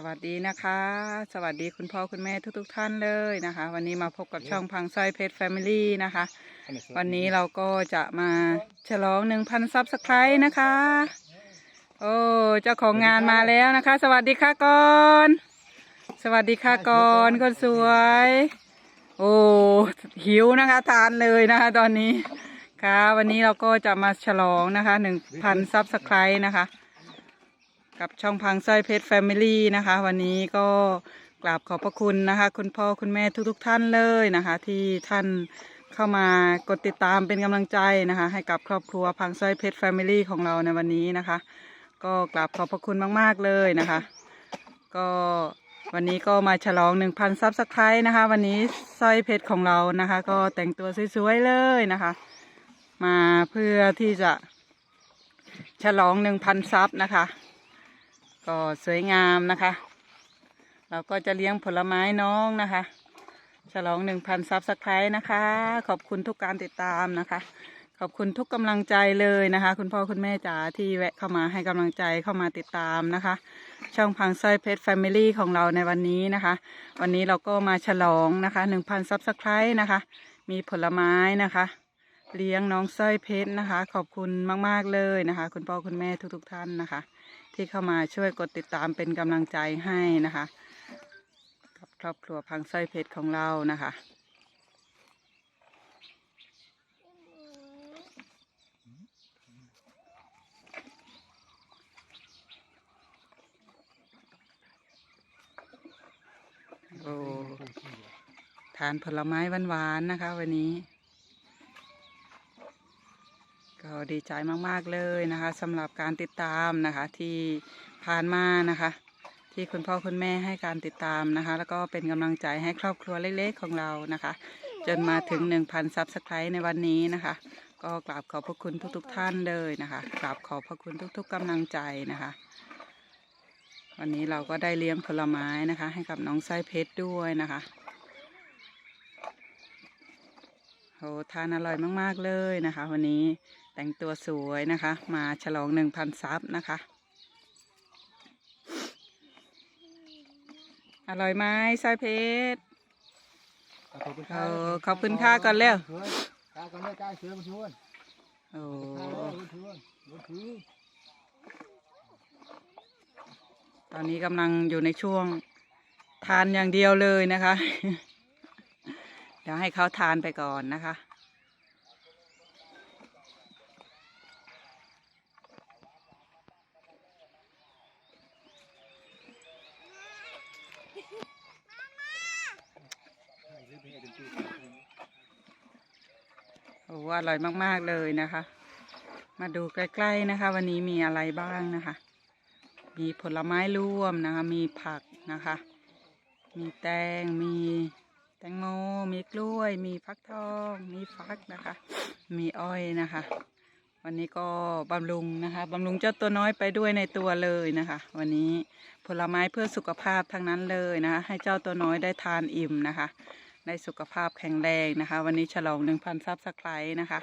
สวัสดีนะคะ สวัสดีคุณพ่อคุณแม่ทุกๆทท่านเลยนะคะ วันนี้มาพบกับช่องพังสร้อยเพชรแฟมิลี่นะคะ วันนี้เราก็จะมาฉลองหนึ่งพันซับสไครต์นะคะ โอ้เจ้าของงานมาแล้วนะคะ สวัสดีค่ะก่อน สวัสดีค่ะก่อนคนสวย โอ้หิวนะคะทานเลยนะคะ ตอนนี้ค่ะ วันนี้เราก็จะมาฉลองนะคะหนึ่งพันซับสไครต์นะคะ กับช่องพังสร้อยเพชรแฟมิลี่นะคะ วันนี้ก็กราบขอบพระคุณนะคะ คุณพ่อคุณแม่ทุกๆทท่านเลยนะคะ ที่ท่านเข้ามากดติดตามเป็นกำลังใจนะคะ ให้กับครอบครัวพังสร้อยเพชรแฟมิลี่ของเราในวันนี้นะคะ ก็กราบขอบพระคุณมาก ๆ เลยนะคะ ก็วันนี้ก็มาฉลองหนึ่งพันซับสไครต์นะคะ วันนี้สร้อยเพชรของเรานะคะ ก็แต่งตัวสวยๆเลยนะคะ มาเพื่อที่จะฉลองหนึ่งพันซับนะคะ ก็สวยงามนะคะ เราก็จะเลี้ยงผลไม้น้องนะคะ ฉลองหนึ่งพันซับสไครต์นะคะ ขอบคุณทุกการติดตามนะคะ ขอบคุณทุกกำลังใจเลยนะคะ คุณพ่อคุณแม่จ๋าที่แวะเข้ามาให้กำลังใจเข้ามาติดตามนะคะ ช่องพังสร้อยเพชรแฟมิลี่ของเราในวันนี้นะคะ วันนี้เราก็มาฉลองนะคะหนึ่งพันซับสไครต์นะคะ มีผลไม้นะคะ เลี้ยงน้องสร้อยเพชรนะคะ ขอบคุณมาก ๆ เลยนะคะ คุณพ่อคุณแม่ทุก ๆ ท่านนะคะ ที่เข้ามาช่วยกดติดตามเป็นกำลังใจให้นะคะ กับครอบครัวพังสร้อยเพชรของเรานะคะโอ้ทานผลไม้หวานๆนะคะ วันนี้ ก็ดีใจมากๆเลยนะคะสำหรับการติดตามนะคะที่ผ่านมานะคะ ที่คุณพ่อคุณแม่ให้การติดตามนะคะ แล้วก็เป็นกำลังใจให้ครอบครัวเล็กๆของเรานะคะ จนมาถึง 1,000ซับสไครต์ในวันนี้นะคะ ก็กราบขอบพระคุณทุกๆท่านเลยนะคะกราบขอบพระคุณทุก ๆกำลังใจนะคะ วันนี้เราก็ได้เลี้ยงผลไม้นะคะ ให้กับน้องไส้เพชรด้วยนะคะโหทานอร่อยมาก ๆ เลยนะคะ วันนี้ แต่งตัวสวยนะคะ มาฉลองหนึ่งพันซับนะคะ อร่อยไหมไส้เพชรขอบคุณเออขอบคุณค่ะก่อนเร็วกาก่อนเลยกาเสือมาชวนโอ้กาเลยมาชวนมาถือตอนนี้กำลังอยู่ในช่วงทานอย่างเดียวเลยนะคะ เดี๋ยวให้เขาทานไปก่อนนะคะ โอ้อร่อยมากๆเลยนะคะ มาดูใกล้ๆนะคะ วันนี้มีอะไรบ้างนะคะ มีผลไม้รวมนะคะ มีผักนะคะ มีแตง มีแตงโม มีกล้วย มีฟักทอง มีฟักนะคะ มีอ้อยนะคะ วันนี้ก็บำรุงนะคะบำรุงเจ้าตัวน้อยไปด้วยในตัวเลยนะคะ วันนี้ผลไม้เพื่อสุขภาพทั้งนั้นเลยนะคะ ให้เจ้าตัวน้อยได้ทานอิ่มนะคะ ได้สุขภาพแข็งแรงนะคะ วันนี้ฉลองหนึ่งพันซับสไครต์นะคะ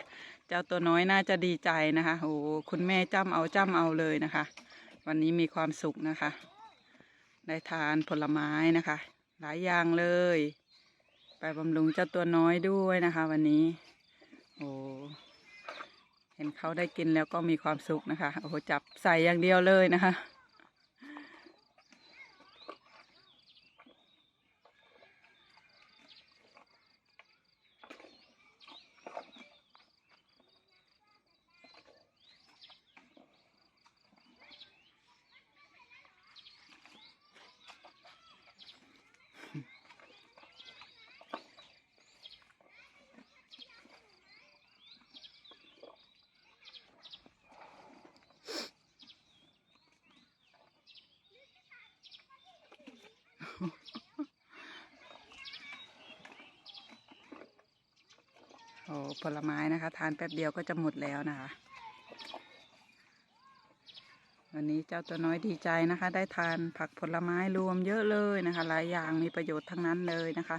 เจ้าตัวน้อยน่าจะดีใจนะคะโอ้โหคุณแม่จ้ำเอาจ้ำเอาเลยนะคะ วันนี้มีความสุขนะคะ ได้ทานผลไม้นะคะ หลายอย่างเลย ไปบำรุงเจ้าตัวน้อยด้วยนะคะ วันนี้โอ้เห็นเขาได้กินแล้วก็มีความสุขนะคะโอ้โหจับใส่อย่างเดียวเลยนะคะ โอ้ผลไม้นะคะ ทานแป๊บเดียวก็จะหมดแล้วนะคะ วันนี้เจ้าตัวน้อยดีใจนะคะ ได้ทานผักผลไม้รวมเยอะเลยนะคะ หลายอย่างมีประโยชน์ทั้งนั้นเลยนะคะ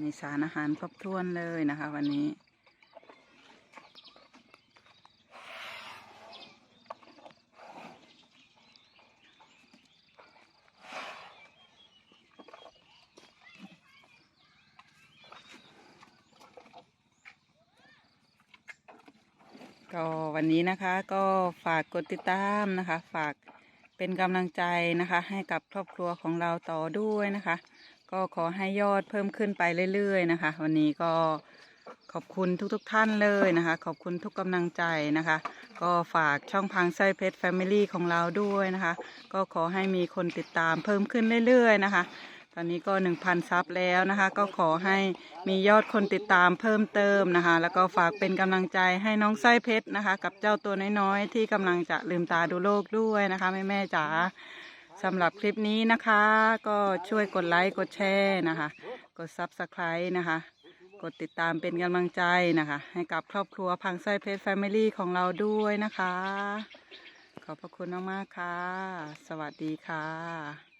มีสารอาหารครบถ้วนเลยนะคะ วันนี้ ก็วันนี้นะคะก็ฝากกดติดตามนะคะ ฝากเป็นกำลังใจนะคะ ให้กับครอบครัวของเราต่อด้วยนะคะ ก็ขอให้ยอดเพิ่มขึ้นไปเรื่อย ๆ นะคะ วันนี้ก็ขอบคุณทุกๆท่านเลยนะคะ ขอบคุณทุกกำลังใจนะคะ ก็ฝากช่องพังไส้เพชรแฟมิลี่ของเราด้วยนะคะ ก็ขอให้มีคนติดตามเพิ่มขึ้นเรื่อย ๆ นะคะ ตอนนี้ก็ 1,000 ซับแล้วนะคะ ก็ขอให้มียอดคนติดตามเพิ่มเติมนะคะ แล้วก็ฝากเป็นกำลังใจให้น้องไส้เพชรนะคะ กับเจ้าตัวน้อยๆที่กำลังจะลืมตาดูโลกด้วยนะคะแม่แม่ๆจ๋าสำหรับคลิปนี้นะคะ ก็ช่วยกดไลค์กดแชร์นะคะ กด Subscribe นะคะ กดติดตามเป็นกำลังใจนะคะ ให้กับครอบครัวพังไส้เพชรแฟมิลี่ของเราด้วยนะคะ ขอบพระคุณมากๆค่ะ สวัสดีค่ะ